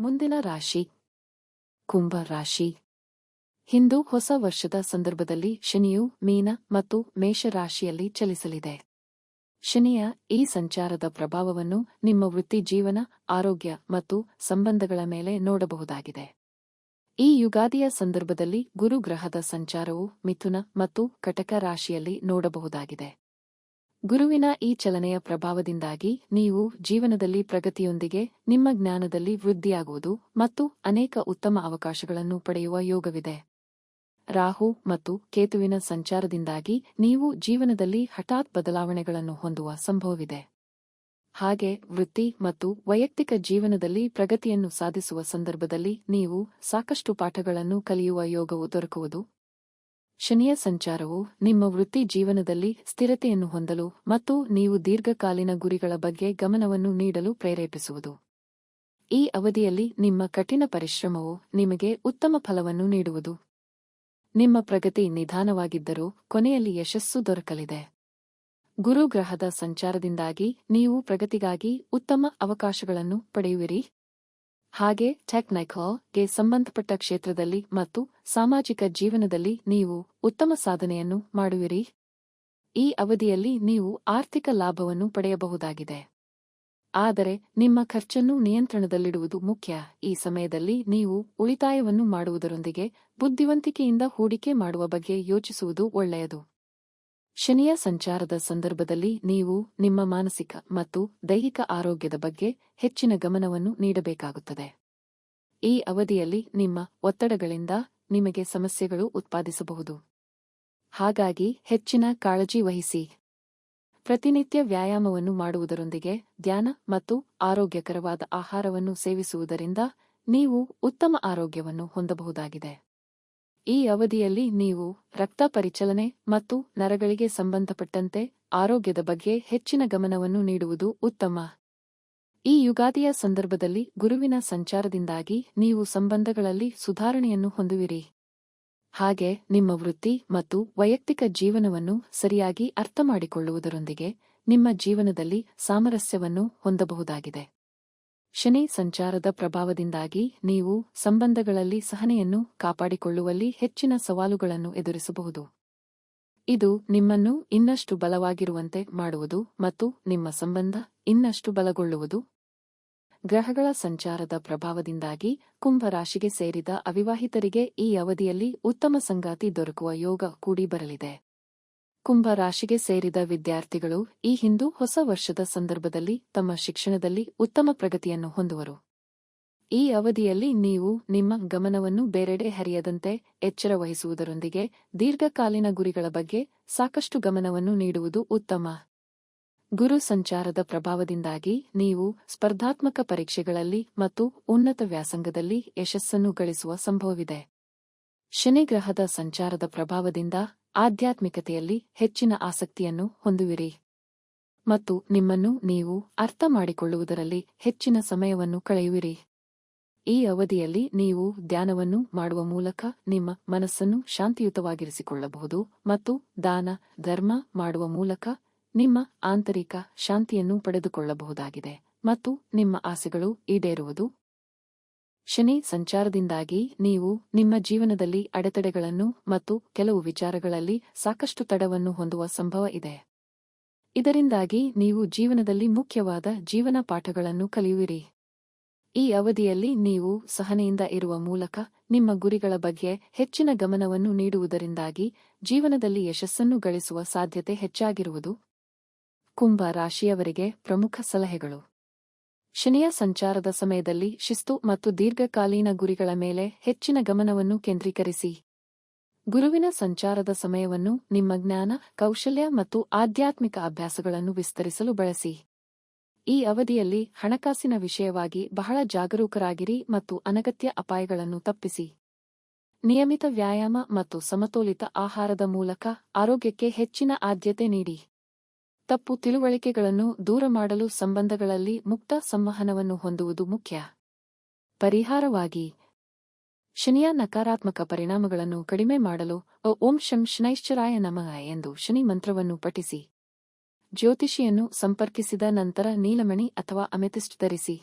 ಮುಂದಿನ ರಾಶಿ. ಕುಂಭ ರಾಶಿ. ಹಿಂದೂ ಹೊಸ ವರ್ಷದ ಸಂದರ್ಭದಲ್ಲಿ ಶನಿಯು ಮೀನ ಮತ್ತು ಮೇಷ ರಾಶಿಯಲ್ಲಿ ಚಲಿಸಲಿದೆ. ಶನಿಯ ಈ ಸಂಚಾರದ ಪ್ರಭಾವವನ್ನು ನಿಮ್ಮ ವೃತ್ತಿ ಜೀವನ, ಆರೋಗ್ಯ ಮತ್ತು ಸಂಬಂಧಗಳ ಮೇಲೆ ನೋಡಬಹುದಾಗಿದೆ. ಈ ಯುಗಾದಿಯ ಸಂದರ್ಭದಲ್ಲಿ ಗುರುಗ್ರಹದ ಸಂಚಾರವು ಮಿಥುನ ಮತ್ತು ಕಟಕ ರಾಶಿಯಲ್ಲಿ ನೋಡಬಹುದಾಗಿದೆ. ಗುರುವಿನ ಈ ಚಲನೆಯ ಪ್ರಭಾವದಿಂದಾಗಿ ನೀವು ಜೀವನದಲ್ಲಿ ಪ್ರಗತಿಯೊಂದಿಗೆ, ನಿಮ್ಮ ಜ್ಞಾನದಲ್ಲಿ ವೃದ್ಧಿಯಾಗುವುದು ಮತ್ತು ಅನೇಕ ಉತ್ತಮ ಅವಕಾಶಗಳನ್ನು ಪಡೆಯುವ ಯೋಗವಿದೆ. ರಾಹು ಮತ್ತು ಕೇತುವಿನ ಸಂಚಾರದಿಂದಾಗಿ ನೀವು ಜೀವನದಲ್ಲಿ ಹಠಾತ್ ಬದಲಾವಣೆಗಳನ್ನು ಹೊಂದುವ ಸಂಭವವಿದೆ. ಹಾಗೆ ವೃತ್ತಿ ಮತ್ತು ವೈಯಕ್ತಿಕ ಜೀವನದಲ್ಲಿ ಪ್ರಗತಿಯನ್ನು ಸಾಧಿಸುವ ಸಂದರ್ಭದಲ್ಲಿ ನೀವು ಸಾಕಷ್ಟು ಪಾಠಗಳನ್ನು ಕಲಿಯುವ ಯೋಗವು ದೊರಕುವುದು ಶನಿಯ ಸಂಚಾರವು ನಿಮ್ಮ ವೃತ್ತಿ ಜೀವನದಲ್ಲಿ ಸ್ಥಿರತೆಯನ್ನು ಹೊಂದಲು ಮತ್ತು ನೀವು ದೀರ್ಘಕಾಲೀನ ಗುರಿಗಳ ಬಗ್ಗೆ ಗಮನವನ್ನು ನೀಡಲು ಪ್ರೇರೇಪಿಸುವುದು. ಈ ಅವಧಿಯಲ್ಲಿ ನಿಮ್ಮ ಕಠಿಣ ಪರಿಶ್ರಮವು ನಿಮಗೆ ಉತ್ತಮ ಫಲವನ್ನು ನೀಡುವುದು. ನಿಮ್ಮ ಪ್ರಗತಿ ನಿಧಾನವಾಗಿದ್ದರೂ ಕೊನೆಯಲ್ಲಿ ಯಶಸ್ಸು ದೊರಕಲಿದೆ. ಗುರು ಗ್ರಹದ ಸಂಚಾರದಿಂದಾಗಿ ನೀವು ಪ್ರಗತಿಗಾಗಿ ಉತ್ತಮ ಅವಕಾಶಗಳನ್ನು ಪಡೆಯುವಿರಿ. ಹಾಗೆ ಟೆಕ್ನೈಕಲ್ಗೆ ಸಂಬಂಧಪಟ್ಟ ಕ್ಷೇತ್ರದಲ್ಲಿ ಮತ್ತು ಸಾಮಾಜಿಕ ಜೀವನದಲ್ಲಿ ನೀವು ಉತ್ತಮ ಸಾಧನೆಯನ್ನು ಮಾಡುವಿರಿ. ಈ ಅವಧಿಯಲ್ಲಿ ನೀವು ಆರ್ಥಿಕ ಲಾಭವನ್ನು ಪಡೆಯಬಹುದಾಗಿದೆ. ಆದರೆ ನಿಮ್ಮ ಖರ್ಚನ್ನು ನಿಯಂತ್ರಣದಲ್ಲಿಡುವುದು ಮುಖ್ಯ. ಈ ಸಮಯದಲ್ಲಿ ನೀವು ಉಳಿತಾಯವನ್ನು ಮಾಡುವುದರೊಂದಿಗೆ ಬುದ್ಧಿವಂತಿಕೆಯಿಂದ ಹೂಡಿಕೆ ಮಾಡುವ ಬಗ್ಗೆ ಯೋಚಿಸುವುದು ಒಳ್ಳೆಯದು. ಶನಿಯ ಸಂಚಾರದ ಸಂದರ್ಭದಲ್ಲಿ ನೀವು ನಿಮ್ಮ ಮಾನಸಿಕ ಮತ್ತು ದೈಹಿಕ ಆರೋಗ್ಯದ ಬಗ್ಗೆ ಹೆಚ್ಚಿನ ಗಮನವನ್ನು ನೀಡಬೇಕಾಗುತ್ತದೆ. ಈ ಅವಧಿಯಲ್ಲಿ ನಿಮ್ಮ ಒತ್ತಡಗಳಿಂದ ನಿಮಗೆ ಸಮಸ್ಯೆಗಳು ಉತ್ಪಾದಿಸಬಹುದು. ಹಾಗಾಗಿ ಹೆಚ್ಚಿನ ಕಾಳಜಿ ವಹಿಸಿ. ಪ್ರತಿನಿತ್ಯ ವ್ಯಾಯಾಮವನ್ನು ಮಾಡುವುದರೊಂದಿಗೆ ಧ್ಯಾನ ಮತ್ತು ಆರೋಗ್ಯಕರವಾದ ಆಹಾರವನ್ನು ಸೇವಿಸುವುದರಿಂದ ನೀವು ಉತ್ತಮ ಆರೋಗ್ಯವನ್ನು ಹೊಂದಬಹುದಾಗಿದೆ. ಈ ಅವಧಿಯಲ್ಲಿ ನೀವು ರಕ್ತ ಪರಿಚಲನೆ ಮತ್ತು ನರಗಳಿಗೆ ಸಂಬಂಧಪಟ್ಟಂತೆ ಆರೋಗ್ಯದ ಬಗ್ಗೆ ಹೆಚ್ಚಿನ ಗಮನವನ್ನು ನೀಡುವುದು ಉತ್ತಮ. ಈ ಯುಗಾದಿಯ ಸಂದರ್ಭದಲ್ಲಿ ಗುರುವಿನ ಸಂಚಾರದಿಂದಾಗಿ ನೀವು ಸಂಬಂಧಗಳಲ್ಲಿ ಸುಧಾರಣೆಯನ್ನು ಹೊಂದುವಿರಿ. ಹಾಗೆ ನಿಮ್ಮ ವೃತ್ತಿ ಮತ್ತು ವೈಯಕ್ತಿಕ ಜೀವನವನ್ನು ಸರಿಯಾಗಿ ಅರ್ಥಮಾಡಿಕೊಳ್ಳುವುದರೊಂದಿಗೆ ನಿಮ್ಮ ಜೀವನದಲ್ಲಿ ಸಾಮರಸ್ಯವನ್ನು ಹೊಂದಬಹುದಾಗಿದೆ. ಶನಿ ಸಂಚಾರದ ಪ್ರಭಾವದಿಂದಾಗಿ ನೀವು ಸಂಬಂಧಗಳಲ್ಲಿ ಸಹನೆಯನ್ನು ಕಾಪಾಡಿಕೊಳ್ಳುವಲ್ಲಿ ಹೆಚ್ಚಿನ ಸವಾಲುಗಳನ್ನು ಎದುರಿಸಬಹುದು. ಇದು ನಿಮ್ಮನ್ನು ಇನ್ನಷ್ಟು ಬಲವಾಗಿರುವಂತೆ ಮಾಡುವುದು ಮತ್ತು ನಿಮ್ಮ ಸಂಬಂಧ ಇನ್ನಷ್ಟು ಬಲಗೊಳ್ಳುವುದು. ಗ್ರಹಗಳ ಸಂಚಾರದ ಪ್ರಭಾವದಿಂದಾಗಿ ಕುಂಭರಾಶಿಗೆ ಸೇರಿದ ಅವಿವಾಹಿತರಿಗೆ ಈ ಅವಧಿಯಲ್ಲಿ ಉತ್ತಮ ಸಂಗಾತಿ ದೊರಕುವ ಯೋಗ ಕೂಡಿ ಬರಲಿದೆ. ಕುಂಭ ರಾಶಿಗೆ ಸೇರಿದ ವಿದ್ಯಾರ್ಥಿಗಳು ಈ ಹಿಂದೂ ಹೊಸ ವರ್ಷದ ಸಂದರ್ಭದಲ್ಲಿ ತಮ್ಮ ಶಿಕ್ಷಣದಲ್ಲಿ ಉತ್ತಮ ಪ್ರಗತಿಯನ್ನು ಹೊಂದುವರು. ಈ ಅವಧಿಯಲ್ಲಿ ನೀವು ನಿಮ್ಮ ಗಮನವನ್ನು ಬೇರೆಡೆ ಹರಿಯದಂತೆ ಎಚ್ಚರ ವಹಿಸುವುದರೊಂದಿಗೆ ದೀರ್ಘಕಾಲೀನ ಗುರಿಗಳ ಬಗ್ಗೆ ಸಾಕಷ್ಟು ಗಮನವನ್ನು ನೀಡುವುದು ಉತ್ತಮ. ಗುರು ಸಂಚಾರದ ಪ್ರಭಾವದಿಂದಾಗಿ ನೀವು ಸ್ಪರ್ಧಾತ್ಮಕ ಪರೀಕ್ಷೆಗಳಲ್ಲಿ ಮತ್ತು ಉನ್ನತ ವ್ಯಾಸಂಗದಲ್ಲಿ ಯಶಸ್ಸನ್ನು ಗಳಿಸುವ ಸಂಭವವಿದೆ. ಶನಿಗ್ರಹದ ಸಂಚಾರದ ಪ್ರಭಾವದಿಂದ ಆಧ್ಯಾತ್ಮಿಕತೆಯಲ್ಲಿ ಹೆಚ್ಚಿನ ಆಸಕ್ತಿಯನ್ನು ಹೊಂದುವಿರಿ. ಮತ್ತು ನಿಮ್ಮನ್ನು ನೀವು ಅರ್ಥ ಮಾಡಿಕೊಳ್ಳುವುದರಲ್ಲಿ ಹೆಚ್ಚಿನ ಸಮಯವನ್ನು ಕಳೆಯುವಿರಿ. ಈ ಅವಧಿಯಲ್ಲಿ ನೀವು ಧ್ಯಾನವನ್ನು ಮಾಡುವ ಮೂಲಕ ನಿಮ್ಮ ಮನಸ್ಸನ್ನು ಶಾಂತಿಯುತವಾಗಿರಿಸಿಕೊಳ್ಳಬಹುದು ಮತ್ತು ದಾನ, ಧರ್ಮ ಮಾಡುವ ಮೂಲಕ ನಿಮ್ಮ ಆಂತರಿಕ ಶಾಂತಿಯನ್ನು ಪಡೆದುಕೊಳ್ಳಬಹುದಾಗಿದೆ ಮತ್ತು ನಿಮ್ಮ ಆಸೆಗಳು ಈಡೇರುವುದು ಶನಿ ಸಂಚಾರದಿಂದಾಗಿ ನೀವು ನಿಮ್ಮ ಜೀವನದಲ್ಲಿ ಅಡೆತಡೆಗಳನ್ನು ಮತ್ತು ಕೆಲವು ವಿಚಾರಗಳಲ್ಲಿ ಸಾಕಷ್ಟು ತಡವನ್ನು ಹೊಂದುವ ಸಂಭವ ಇದೆ. ಇದರಿಂದಾಗಿ ನೀವು ಜೀವನದಲ್ಲಿ ಮುಖ್ಯವಾದ ಜೀವನ ಪಾಠಗಳನ್ನು ಕಲಿಯುವಿರಿ. ಈ ಅವಧಿಯಲ್ಲಿ ನೀವು ಸಹನೆಯಿಂದ ಇರುವ ಮೂಲಕ ನಿಮ್ಮ ಗುರಿಗಳ ಬಗ್ಗೆ ಹೆಚ್ಚಿನ ಗಮನವನ್ನು ನೀಡುವುದರಿಂದಾಗಿ ಜೀವನದಲ್ಲಿ ಯಶಸ್ಸನ್ನು ಗಳಿಸುವ ಸಾಧ್ಯತೆ ಹೆಚ್ಚಾಗಿರುವುದು. ಕುಂಭ ರಾಶಿಯವರಿಗೆ ಪ್ರಮುಖ ಸಲಹೆಗಳು. ಶನಿಯ ಸಂಚಾರದ ಸಮಯದಲ್ಲಿ ಶಿಸ್ತು ಮತ್ತು ದೀರ್ಘಕಾಲೀನ ಗುರಿಗಳ ಮೇಲೆ ಹೆಚ್ಚಿನ ಗಮನವನ್ನು ಕೇಂದ್ರೀಕರಿಸಿ. ಗುರುವಿನ ಸಂಚಾರದ ಸಮಯವನ್ನು ನಿಮ್ಮ ಜ್ಞಾನ, ಕೌಶಲ್ಯ ಮತ್ತು ಆಧ್ಯಾತ್ಮಿಕ ಅಭ್ಯಾಸಗಳನ್ನು ವಿಸ್ತರಿಸಲು ಬಳಸಿ. ಈ ಅವಧಿಯಲ್ಲಿ ಹಣಕಾಸಿನ ವಿಷಯವಾಗಿ ಬಹಳ ಜಾಗರೂಕರಾಗಿರಿ ಮತ್ತು ಅನಗತ್ಯ ಅಪಾಯಗಳನ್ನು ತಪ್ಪಿಸಿ. ನಿಯಮಿತ ವ್ಯಾಯಾಮ ಮತ್ತು ಸಮತೋಲಿತ ಆಹಾರದ ಮೂಲಕ ಆರೋಗ್ಯಕ್ಕೆ ಹೆಚ್ಚಿನ ಆದ್ಯತೆ ನೀಡಿ. ತಪ್ಪು ತಿಳುವಳಿಕೆಗಳನ್ನು ದೂರ ಮಾಡಲು ಸಂಬಂಧಗಳಲ್ಲಿ ಮುಕ್ತ ಸಂವಹನವನ್ನು ಹೊಂದುವುದು ಮುಖ್ಯ. ಪರಿಹಾರವಾಗಿ, ಶನಿಯ ನಕಾರಾತ್ಮಕ ಪರಿಣಾಮಗಳನ್ನು ಕಡಿಮೆ ಮಾಡಲು, ಓಂ ಶಂ ಶನೈಶ್ಚರಾಯ ನಮಃ ಎಂದು ಶನಿ ಮಂತ್ರವನ್ನು ಪಠಿಸಿ. ಜ್ಯೋತಿಷಿಯನ್ನು ಸಂಪರ್ಕಿಸಿದ ನಂತರ ನೀಲಮಣಿ ಅಥವಾ ಅಮೆಥಿಸ್ಟ್ ಧರಿಸಿ.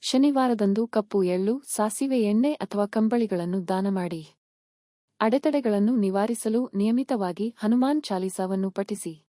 ಶನಿವಾರದಂದು ಕಪ್ಪು ಎಳ್ಳು, ಸಾಸಿವೆ ಎಣ್ಣೆ ಅಥವಾ ಕಂಬಳಿಗಳನ್ನು ದಾನ ಮಾಡಿ. ಅಡೆತಡೆಗಳನ್ನು ನಿವಾರಿಸಲು ನಿಯಮಿತವಾಗಿ ಹನುಮಾನ್ ಚಾಲೀಸಾವನ್ನು ಪಠಿಸಿ.